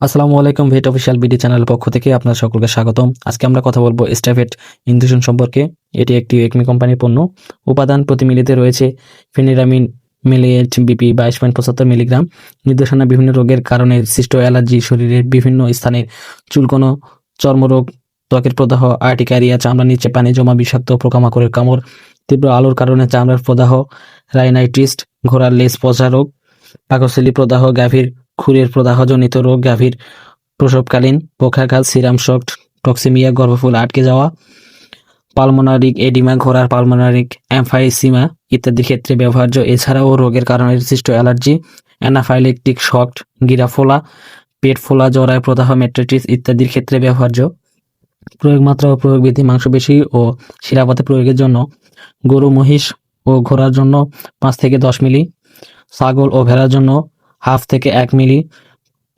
আসসালামু আলাইকুম ভেট official BD channel পক্ষ থেকে আপনার সকলকে স্বাগতম। আজকে আমরা কথা বলব স্টাফেট ইনজেকশন সম্পর্কে। এটি একটি একমি কোম্পানির পণ্য। উপাদান প্রতি মিলিতে রয়েছে ফেনিরামিন, মিলিয়েট, বিপি বাইশ পয়েন্ট পঁচাত্তর মিলিগ্রাম। নির্দেশনা বিভিন্ন রোগের কারণে সৃষ্ট অ্যালার্জি, শরীরের বিভিন্ন স্থানের চুলকোনো, চর্মরোগ, ত্বকের প্রদাহ, আর্টিকারিয়া চামড়া নিচে পানি জমা, বিষাক্ত পোকামাকড়ের কামড়, তীব্র আলোর কারণে চামড়ার প্রদাহ রাইনাইটিস্ট ঘোড়ার লেজ পচা রোগ, পাকস্থলী প্রদাহ, গাভীর খুরের প্রদাহজনিত রোগ, গাভীর প্রসবকালীন পক্ষাঘাত সিরাম শক টক্সিমিয়া, গর্ভফুল আটকে যাওয়া, পালমোনারিক এডিমা, ঘোড়ার পালমোনারিক অ্যাম্ফাইসিমা ইত্যাদি ক্ষেত্রে ব্যবহার্য। এছাড়াও রোগের কারণে সৃষ্ট অ্যালার্জি, অ্যানাফাইলেকটিক শক গিরা ফোলা পেট ফোলা জরায় প্রদাহ মেট্রাইটিস ইত্যাদির ক্ষেত্রে ব্যবহার্য। প্রয়োগ মাত্রা ও প্রয়োগ বিধি মাংসপেশি ও শিরাপথে প্রয়োগের জন্য গরু, মহিষ ও ঘোড়ার জন্য পাঁচ থেকে দশ মিলি, ছাগল ও ভেড়ার জন্য হাফ থেকে এক মিলি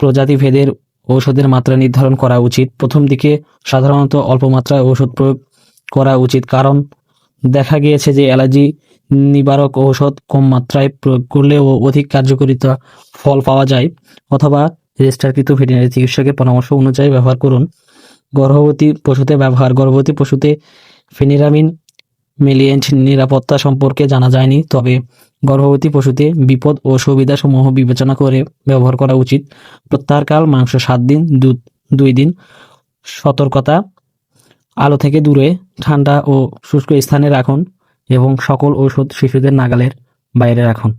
প্রজাতি ভেদের ঔষধের মাত্রা নির্ধারণ করা উচিত। প্রথম দিকে সাধারণত অল্প মাত্রায় ঔষধ প্রয়োগ করা উচিত, কারণ দেখা গিয়েছে যে অ্যালার্জি নিবারক ঔষধ কম মাত্রায় প্রয়োগ করলেও অধিক কার্যকারিতা ফল পাওয়া যায়। অথবা রেজিস্টারকৃত ভেটেরিনারি চিকিৎসকের পরামর্শ অনুযায়ী ব্যবহার করুন। গর্ভবতী পশুতে ব্যবহার, গর্ভবতী পশুতে ফেনিরামিন মিলিয়েন্ট নিরাপত্তা সম্পর্কে জানা যায়নি, তবে গর্ভবতী পশুতে বিপদ ও সুবিধাসমূহ বিবেচনা করে ব্যবহার করা উচিত। প্রত্যাহারকাল মাংস সাত দিন, দুধ দুই দিন, সতর্কতা, আলো থেকে দূরে, ঠান্ডা ও শুষ্ক স্থানে রাখুন এবং সকল ওষুধ শিশুদের নাগালের বাইরে রাখুন।